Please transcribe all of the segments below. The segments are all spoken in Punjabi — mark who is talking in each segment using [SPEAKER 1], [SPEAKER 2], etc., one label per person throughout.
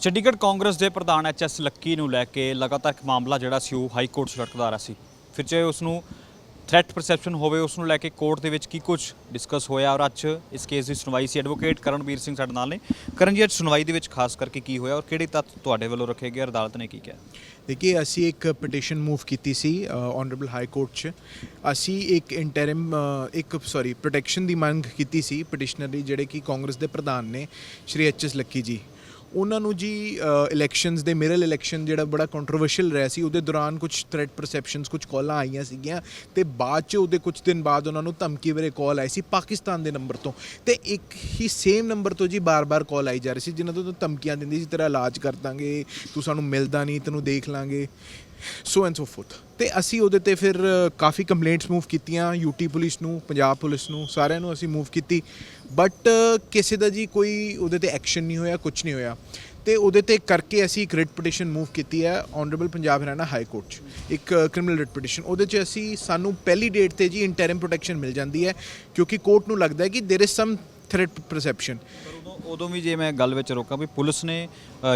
[SPEAKER 1] ਚੰਡੀਗੜ੍ਹ ਕਾਂਗਰਸ ਦੇ ਪ੍ਰਧਾਨ ਐਚਐਸ ਲੱਕੀ ਨੂੰ ਲੈ ਕੇ ਲਗਾਤਾਰ ਇੱਕ ਮਾਮਲਾ ਜਿਹੜਾ ਸੀ ਉਹ ਹਾਈ ਕੋਰਟ 'ਚ ਲਟਕਦਾ ਆ ਰਿਹਾ ਸੀ। ਫਿਰ ਜੇ ਉਸ ਨੂੰ ਥ੍ਰੈਟ ਪਰਸੈਪਸ਼ਨ ਹੋਵੇ, ਉਸ ਨੂੰ ਲੈ ਕੇ ਕੋਰਟ ਦੇ ਵਿੱਚ ਕੀ ਕੁਝ ਡਿਸਕਸ ਹੋਇਆ ਔਰ ਅੱਜ ਇਸ ਕੇਸ ਦੀ ਸੁਣਵਾਈ ਸੀ। ਐਡਵੋਕੇਟ ਕਰਨਵੀਰ ਸਿੰਘ ਸਾਡੇ ਨਾਲ ਨੇ। ਕਰਨ ਜੀ, ਅੱਜ ਸੁਣਵਾਈ ਦੇ ਵਿੱਚ ਖਾਸ ਕਰਕੇ ਕੀ ਹੋਇਆ ਔਰ ਕਿਹੜੇ ਤੱਤ ਤੁਹਾਡੇ ਵੱਲੋਂ ਰੱਖੇ ਗਏ ਔਰ ਅਦਾਲਤ ਨੇ ਕੀ ਕਿਹਾ?
[SPEAKER 2] ਦੇਖੀਏ ਅਸੀਂ ਇੱਕ ਪਟੀਸ਼ਨ ਮੂਵ ਕੀਤੀ ਸੀ ਆਨਰੇਬਲ ਹਾਈ ਕੋਰਟ 'ਚ। ਅਸੀਂ ਇੱਕ ਇੰਟਰਮ ਇੱਕ ਸੌਰੀ ਪ੍ਰੋਟੈਕਸ਼ਨ ਦੀ ਮੰਗ ਕੀਤੀ ਸੀ ਪਟੀਸ਼ਨਰ ਦੀ, ਜਿਹੜੇ ਕਿ ਕਾਂਗਰਸ ਦੇ ਪ੍ਰਧਾਨ ਨੇ, ਸ਼੍ਰੀ ਐਚ ਐਸ ਲੱਕੀ ਜੀ। ਉਹਨਾਂ ਨੂੰ ਜੀ ਇਲੈਕਸ਼ਨਸ ਦੇ ਮਿਰਲ ਇਲੈਕਸ਼ਨ ਜਿਹੜਾ ਬੜਾ ਕੰਟਰੋਵਰਸ਼ੀਅਲ ਰਿਹਾ ਸੀ, ਉਹਦੇ ਦੌਰਾਨ ਕੁਝ ਥ੍ਰੈਟ ਪਰਸੈਪਸ਼ਨਸ ਕੁਝ ਕਾਲਾਂ ਆਈਆਂ ਸੀਗੀਆਂ ਤੇ ਬਾਅਦ 'ਚ ਉਹਦੇ ਕੁਝ ਦਿਨ ਬਾਅਦ ਉਹਨਾਂ ਨੂੰ ਧਮਕੀ ਬਾਰੇ ਕਾਲ ਆਈ ਸੀ ਪਾਕਿਸਤਾਨ ਦੇ ਨੰਬਰ ਤੋਂ। ਤੇ ਇੱਕ ਹੀ ਸੇਮ ਨੰਬਰ ਤੋਂ ਜੀ ਬਾਰ-ਬਾਰ ਕਾਲ ਆਈ ਜਾ ਰਹੀ ਸੀ, ਜਿਨ੍ਹਾਂ ਤੋਂ ਧਮਕੀਆਂ ਦਿੰਦੀ ਸੀ, ਤੇਰਾ ਇਲਾਜ ਕਰ ਦਾਂਗੇ, ਤੂੰ ਸਾਨੂੰ ਮਿਲਦਾ ਨਹੀਂ, ਤੈਨੂੰ ਦੇਖ ਲਾਂਗੇ। ਸੋ ਐਂਡ ਸੋ ਫੋਰਥ ਤੇ ਅਸੀਂ ਉਹਦੇ ਤੇ ਫਿਰ ਅ, ਕਾਫੀ ਕੰਪਲੇਂਟਸ ਮੂਵ ਕੀਤੀਆਂ ਯੂਟੀ ਪੁਲਿਸ ਨੂੰ ਪੰਜਾਬ ਪੁਲਿਸ ਨੂੰ ਸਾਰਿਆਂ ਨੂੰ ਅਸੀਂ ਮੂਵ ਕੀਤੀ ਬਟ ਕਿਸੇ ਦਾ ਜੀ ਕੋਈ ਉਹਦੇ ਤੇ ਐਕਸ਼ਨ ਨਹੀਂ ਹੋਇਆ ਕੁਝ ਨਹੀਂ ਹੋਇਆ ਤੇ ਉਹਦੇ ਤੇ ਕਰਕੇ ਅਸੀਂ ਇੱਕ ਰਿਟ ਪਟੀਸ਼ਨ ਮੂਵ ਕੀਤੀ ਹੈ honourable Punjab Haryana high court 'ਚ ਇੱਕ ਕ੍ਰਿਮੀਨਲ ਰਿਟ ਪਟੀਸ਼ਨ ਉਹਦੇ 'ਚ ਅਸੀਂ ਸਾਨੂੰ ਪਹਿਲੀ ਡੇਟ ਤੇ ਜੀ ਇੰਟਰਮ ਪ੍ਰੋਟੈਕਸ਼ਨ ਮਿਲ ਜਾਂਦੀ ਹੈ ਕਿਉਂਕਿ ਕੋਰਟ ਨੂੰ ਲੱਗਦਾ ਹੈ ਕਿ there is sum threat perception
[SPEAKER 1] ਪਰ ਉਦੋਂ ਉਦੋਂ ਵੀ ਜੇ ਮੈਂ ਗੱਲ ਵਿੱਚ ਰੋਕਾਂ ਵੀ ਪੁਲਿਸ ਨੇ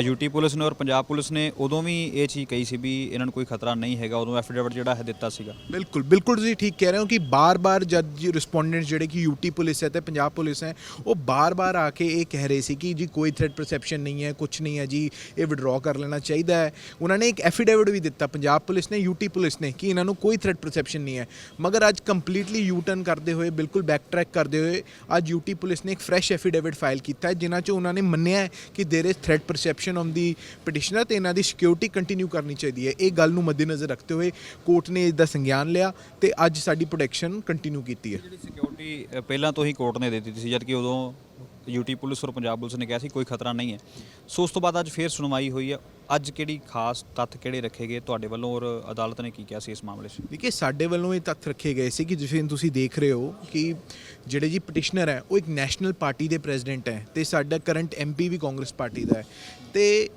[SPEAKER 1] ਯੂਟੀ ਪੁਲਿਸ ਨੇ ਔਰ ਪੰਜਾਬ ਪੁਲਿਸ ਨੇ ਉਦੋਂ ਵੀ ਇਹ ਚੀਜ਼ ਕਹੀ ਸੀ ਵੀ ਇਹਨਾਂ ਨੂੰ ਕੋਈ ਖਤਰਾ ਨਹੀਂ ਹੈਗਾ ਉਦੋਂ ਐਫੀਡੇਵਿਟ ਜਿਹੜਾ ਹੈ ਦਿੱਤਾ ਸੀਗਾ।
[SPEAKER 2] ਬਿਲਕੁਲ ਬਿਲਕੁਲ ਤੁਸੀਂ ਠੀਕ ਕਹਿ ਰਹੇ ਹੋ ਕਿ ਬਾਰ-ਬਾਰ ਜਦ ਜੀ ਰਿਸਪੋਂਡੈਂਟਸ ਜਿਹੜੇ ਕਿ ਯੂਟੀ ਪੁਲਿਸ ਹੈ ਤੇ ਪੰਜਾਬ ਪੁਲਿਸ ਹੈ ਉਹ ਬਾਰ-ਬਾਰ ਆ ਕੇ ਇਹ ਕਹਿ ਰਹੇ ਸੀ ਕਿ ਜੀ ਕੋਈ ਥ੍ਰੈਟ ਪਰਸੈਪਸ਼ਨ ਨਹੀਂ ਹੈ ਕੁਝ ਨਹੀਂ ਹੈ ਜੀ ਇਹ ਵਿਡਰਾਅ ਕਰ ਲੈਣਾ ਚਾਹੀਦਾ ਹੈ। ਉਹਨਾਂ ਨੇ ਇੱਕ ਐਫੀਡੇਵਿਟ ਵੀ ਦਿੱਤਾ ਪੰਜਾਬ ਪੁਲਿਸ ਨੇ ਯੂਟੀ ਪੁਲਿਸ ਨੇ ਕਿ ਇਹਨਾਂ ਨੂੰ ਕੋਈ ਥ੍ਰੈਟ ਪਰਸੈਪਸ਼ਨ ਨਹੀਂ ਹੈ। ਮਗਰ ਅੱਜ ਕੰਪਲੀਟਲੀ ਯੂ ਟਰਨ ਕਰਦੇ ਹੋਏ ਬਿਲਕੁਲ ਬੈਕ ਟਰੈਕ ਕਰਦੇ ਹੋਏ ਅੱਜ ਯੂਟੀ ਪੁਲਿਸ ਨੇ ਇੱਕ ਫਰੈਸ਼ ਐਫੀਡੇਵਿਟ ਫਾਈਲ ਕੀਤਾ ਹੈ ਜਿਨ੍ਹਾਂ 'ਚ ਉਹਨਾਂ ਨੇ ਮੰਨਿਆ ਹੈ ਕਿ there is threat perception on the petitioner ਤੇ ਇਹਨਾਂ ਦੀ ਸਿਕਿਉਰਿਟੀ ਕੰਟੀਨਿਊ ਕਰਨੀ ਚਾਹੀਦੀ ਹੈ ਇਹ ਗੱਲ ਨੂੰ ਮੱਦੇਨਜ਼ਰ ਰੱਖਦੇ ਹੋਏ ਕੋਰਟ ਨੇ ਇਸ ਦਾ ਸੰਗਿਆਨ ਲਿਆ ਤੇ ਅੱਜ ਸਾਡੀ ਪ੍ਰੋਟੈਕਸ਼ਨ ਕੰਟੀਨਿਊ ਕੀਤੀ ਹੈ
[SPEAKER 1] ਜਿਹੜੀ ਸਿਕਿਉਰਿਟੀ ਪਹਿਲਾਂ ਤੋਂ ਹੀ ਕੋਰਟ ਨੇ ਦੇ ਦਿੱਤੀ ਸੀ ਜਦ ਕਿ ਉਦੋਂ ਯੂਟੀ ਪੁਲਿਸ ਔਰ ਪੰਜਾਬ ਪੁਲਿਸ ਨੇ ਕਿਹਾ ਸੀ ਕੋਈ ਖਤਰਾ ਨਹੀਂ ਹੈ ਸੋ ਉਸ ਤੋਂ ਬਾਅਦ ਅੱਜ ਫੇਰ ਸੁਣਵਾਈ ਹੋਈ ਹੈ ਅੱਜ ਕਿਹੜੀ ਖਾਸ ਤੱਥ ਕਿਹੜੇ ਰੱਖੇ ਗਏ ਤੁਹਾਡੇ ਵੱਲੋਂ ਔਰ ਅਦਾਲਤ ਨੇ ਕੀ ਕਿਹਾ ਸੀ ਇਸ ਮਾਮਲੇ 'ਚ?
[SPEAKER 2] ਦੇਖਿਏ, ਸਾਡੇ ਵੱਲੋਂ ਇਹ ਤੱਥ ਰੱਖੇ ਗਏ ਸੀ ਕਿ ਜਿਵੇਂ ਤੁਸੀਂ ਦੇਖ ਰਹੇ ਹੋ ਕਿ ਜਿਹੜੇ ਜੀ ਪਟੀਸ਼ਨਰ ਹੈ, ਉਹ ਇੱਕ ਨੈਸ਼ਨਲ ਪਾਰਟੀ ਦੇ ਪ੍ਰੈਜ਼ੀਡੈਂਟ ਹੈ ਤੇ ਸਾਡਾ ਕਰੰਟ ਐਮਪੀ ਵੀ ਕਾਂਗਰਸ ਪਾਰਟੀ ਦਾ ਹੈ ਤੇ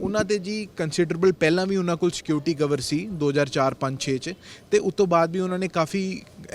[SPEAKER 2] ਉਹਨਾਂ ਤੇ ਜੀ ਕੰਸੀਡਰੇਬਲ ਪਹਿਲਾਂ ਵੀ ਉਹਨਾਂ ਕੋਲ ਸਿਕਿਉਰਿਟੀ ਕਵਰ ਸੀ 2004 5 6 ਚ, ਤੇ ਉਸ ਤੋਂ ਬਾਅਦ ਵੀ ਉਹਨਾਂ ਨੇ ਕਾਫੀ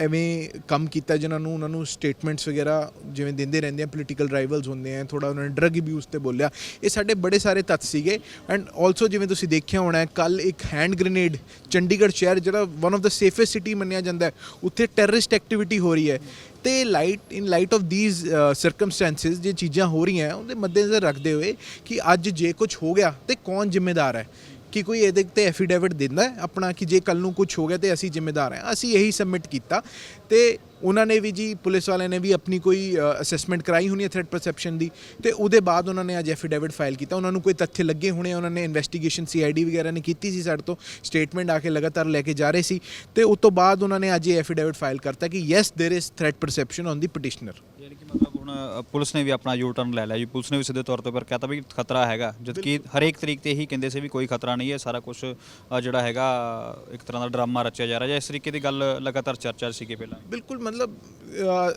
[SPEAKER 2] ਐਵੇਂ ਕੰਮ ਕੀਤਾ ਜਿਨ੍ਹਾਂ ਨੂੰ ਉਹਨਾਂ ਨੂੰ ਸਟੇਟਮੈਂਟਸ ਵਗੈਰਾ ਜਿਵੇਂ ਦਿੰਦੇ ਰਹਿੰਦੇ ਆ ਪੋਲੀਟੀਕਲ ਰਾਈਵਲਸ ਹੁੰਦੇ ਆ ਥੋੜਾ ਉਹਨਾਂ ਨੇ ਡਰਗ ਅਬਿਊਜ਼ ਤੇ ਬੋਲਿਆ। ਇਹ ਸਾਡੇ ਬੜੇ ਸਾਰੇ ਤੱਥ ਸੀਗੇ ਐਂਡ ਆਲਸੋ ਜਿਵੇਂ ਤੁਸੀਂ ਦੇਖਿਆ ਹੋਣਾ ਹੈ ਕੱਲ ਇੱਕ ਹੈਂਡ ਗ੍ਰੇਨੇਡ ਚੰਡੀਗੜ੍ਹ ਸ਼ਹਿਰ, ਜਿਹੜਾ one of the safest city ਮੰਨਿਆ ਜਾਂਦਾ ਉੱਥੇ ਟੈਰਰਿਸਟ ਐਕਟੀਵਿਟੀ ਹੋ ਰਹੀ ਹੈ। ਤੇ light in light of these circumstances ਜੇ ਚੀਜ਼ਾਂ ਹੋ ਰਹੀਆਂ, ਉਹਦੇ ਮੱਦੇਨਜ਼ਰ ਰੱਖਦੇ ਹੋਏ ਕਿ ਅੱਜ ਜੇ ਕੁਝ ਹੋ ਗਿਆ ਤੇ ਕੌਣ ਜ਼ਿੰਮੇਦਾਰ ਹੈ? ਕਿ ਕੋਈ ਇਹਦੇ ਤੇ ਐਫੀਡੇਵਿਟ ਦਿੰਦਾ ਆਪਣਾ ਕਿ ਜੇ ਕੱਲ ਨੂੰ ਕੁਝ ਹੋ ਗਿਆ ਤੇ ਅਸੀਂ ਜ਼ਿੰਮੇਦਾਰ ਹਾਂ। ਅਸੀਂ ਇਹੀ ਸਬਮਿਟ ਕੀਤਾ ਤੇ ਉਹਨਾਂ ਨੇ ਵੀ ਜੀ ਪੁਲਿਸ ਵਾਲਿਆਂ ਨੇ ਵੀ ਆਪਣੀ ਕੋਈ ਅਸੈਸਮੈਂਟ ਕਰਾਈ ਹੋਣੀ ਹੈ ਥ੍ਰੈਟ ਪਰਸੈਪਸ਼ਨ ਦੀ ਤੇ ਉਹਦੇ ਬਾਅਦ ਉਹਨਾਂ ਨੇ ਅੱਜ ਐਫੀਡੇਵਿਟ ਫਾਈਲ ਕੀਤਾ ਉਹਨਾਂ ਨੂੰ ਕੋਈ ਤੱਥ ਲੱਗੇ ਹੋਣੇ ਉਹਨਾਂ ਨੇ ਇਨਵੈਸਟੀਗੇਸ਼ਨ ਸੀਆਈਡੀ ਵਗੈਰਾ ਨੇ ਕੀਤੀ ਸੀ ਸਾਡੇ ਤੋਂ ਸਟੇਟਮੈਂਟ ਆ ਕੇ ਲਗਾਤਾਰ ਲੈ ਕੇ ਜਾ ਰਹੇ ਸੀ ਤੇ ਉਸ ਤੋਂ ਬਾਅਦ ਉਹਨਾਂ ਨੇ ਅੱਜ ਇਹ ਐਫੀਡੇਵਿਟ ਫਾਈਲ ਕਰਤਾ ਕਿ yes there is threat perception on the petitioner
[SPEAKER 1] ਯਾਨੀ ਕਿ ਮਤਲਬ ਹੁਣ ਅ, ਪੁਲਿਸ ਨੇ ਵੀ ਆਪਣਾ ਯੂ ਟਰਨ ਲੈ ਲਿਆ ਜੀ। ਪੁਲਿਸ ਨੇ ਵੀ ਸਿੱਧੇ ਤੌਰ ਤੇ ਪਰ ਕਹਤਾ ਵੀ ਖਤਰਾ ਹੈਗਾ। ਜਦ ਕਿ ਹਰੇਕ ਤਰੀਕ ਤੇ ਇਹੀ ਕਹਿੰਦੇ ਸੀ ਵੀ ਕੋਈ ਖਤਰਾ ਨਹੀਂ ਹੈ ਸਾਰਾ ਕੁਝ ਜਿਹੜਾ ਹੈਗਾ ਇੱਕ ਤਰ੍ਹਾਂ ਦਾ ਡਰਾਮਾ ਰਚਿਆ ਜਾ ਰਿਹਾ। ਜਾਂ ਇਸ ਤਰੀਕੇ ਦੀ ਗੱਲ ਲਗਾਤਾਰ ਚਰਚਾ ਸੀਗੀ ਪਹਿਲਾਂ।
[SPEAKER 2] ਬਿਲਕੁਲ ਮਤਲਬ ਅ,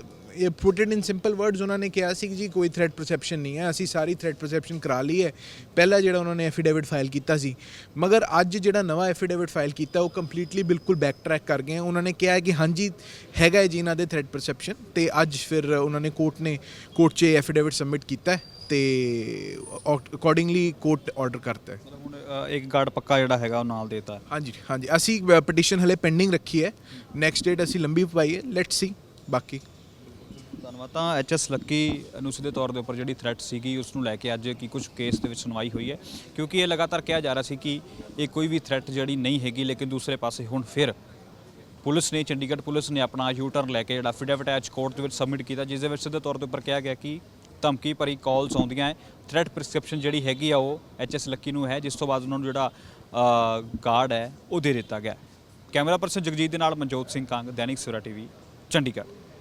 [SPEAKER 2] put it in simple words ਉਹਨਾਂ ਨੇ ਕਿਹਾ ਸੀ ਕਿ ਜੀ ਕੋਈ ਥ੍ਰੈਟ ਪਰਸੈਪਸ਼ਨ ਨਹੀਂ ਹੈ ਅਸੀਂ ਸਾਰੀ ਥ੍ਰੈਟ ਪਰਸੈਪਸ਼ਨ ਕਰਾ ਲਈ ਹੈ। ਪਹਿਲਾ ਜਿਹੜਾ ਉਹਨਾਂ ਨੇ ਐਫੀਡੇਵਿਟ ਫਾਈਲ ਕੀਤਾ ਸੀ। ਮਗਰ ਅੱਜ ਜਿਹੜਾ ਨਵਾਂ ਐਫੀਡੇਵਿਟ ਫਾਈਲ ਕੀਤਾ ਉਹ ਕੰਪਲੀਟਲੀ ਬਿਲਕੁਲ ਬੈਕ ਟਰੈਕ ਕਰ ਗਏ। ਉਹਨਾਂ ਨੇ ਕਿਹਾ ਕਿ ਹਾਂਜੀ ਹੈਗਾ ਹੈ ਜੀ ਇਹਨਾਂ ਦੇ ਥ੍ਰੈਟ ਪਰਸੈਪਸ਼ਨ ਤੇ ਅੱਜ ਫਿਰ ਉਹਨਾਂ ਨੇ ਕੋਰਟ ਨੇ ਕੋਰਟ 'ਚ ਐਫੀਡੇਵਿਟ ਸਬਮਿਟ ਕੀਤਾ ਹੈ ਤੇ ਅਕੋਰਡਿੰਗਲੀ ਕੋਰਟ ਆਰਡਰ ਕਰਤਾ ਹੈ।
[SPEAKER 1] ਮਤਲਬ ਹੁਣ ਅ, ਇੱਕ ਗਾਰਡ ਪੱਕਾ ਜਿਹੜਾ ਹੈਗਾ ਉਹ ਨਾਲ ਦੇਤਾ
[SPEAKER 2] ਹਾਂਜੀ ਹਾਂਜੀ। ਅਸੀਂ ਪਟੀਸ਼ਨ ਹਲੇ ਪੈਂਡਿੰਗ ਰੱਖੀ ਹੈ। ਨੈਕਸਟ ਡੇਟ ਅਸੀਂ ਲੰਬੀ ਪਾਈ ਹੈ। ਲੈਟਸ ਸੀ ਬਾਕੀ
[SPEAKER 1] ਧੰਨਵਾਦ। ਤਾਂ ਐਚਐਸ ਲੱਕੀ ਨੂੰ ਸਿੱਧੇ ਤੌਰ ਦੇ ਉੱਪਰ ਜਿਹੜੀ ਥ੍ਰੈਟ ਸੀਗੀ, ਉਸ ਨੂੰ ਲੈ ਕੇ ਅੱਜ ਕੀ ਕੁਝ ਕੇਸ ਦੇ ਵਿੱਚ ਸੁਣਵਾਈ ਹੋਈ ਹੈ। ਕਿਉਂਕਿ ਇਹ ਲਗਾਤਾਰ ਕਿਹਾ ਜਾ ਰਿਹਾ ਸੀ ਕਿ ਇਹ ਕੋਈ ਵੀ ਥ੍ਰੈਟ ਜਿਹੜੀ ਨਹੀਂ ਹੈਗੀ, ਲੇਕਿਨ ਦੂਸਰੇ ਪਾਸੇ ਹੁਣ ਫਿਰ ਪੁਲਿਸ ਨੇ, ਚੰਡੀਗੜ੍ਹ ਪੁਲਿਸ ਨੇ ਆਪਣਾ ਯੂ ਟਰਨ ਲੈ ਕੇ ਜਿਹੜਾ ਐਫੀਡੇਵਿਟ ਐਚ ਕੋਰਟ ਦੇ ਵਿੱਚ ਸਬਮਿਟ ਕੀਤਾ, ਜਿਸ ਦੇ ਵਿੱਚ ਸਿੱਧੇ ਤੌਰ ਦੇ ਉੱਪਰ ਕਿਹਾ ਗਿਆ ਕਿ ਧਮਕੀ ਭਰੀ ਕਾਲਸ ਆਉਂਦੀਆਂ ਹੈ। ਥ੍ਰੈਟ ਪ੍ਰਿਸਕ੍ਰਿਪਸ਼ਨ ਜਿਹੜੀ ਹੈਗੀ ਆ, ਉਹ ਐਚਐਸ ਲੱਕੀ ਨੂੰ ਹੈ, ਜਿਸ ਤੋਂ ਬਾਅਦ ਉਹਨਾਂ ਨੂੰ ਜਿਹੜਾ ਗਾਰਡ ਹੈ, ਉਹ ਦੇ ਦਿੱਤਾ ਗਿਆ। ਕੈਮਰਾ ਪਰਸਨ ਜਗਜੀਤ ਦੇ ਨਾਲ ਮਨਜੋਤ ਸਿੰਘ ਕੰਗ, ਦੈਨਿਕ ਸਵੇਰਾ ਟੀਵੀ, ਚੰਡੀਗੜ੍ਹ।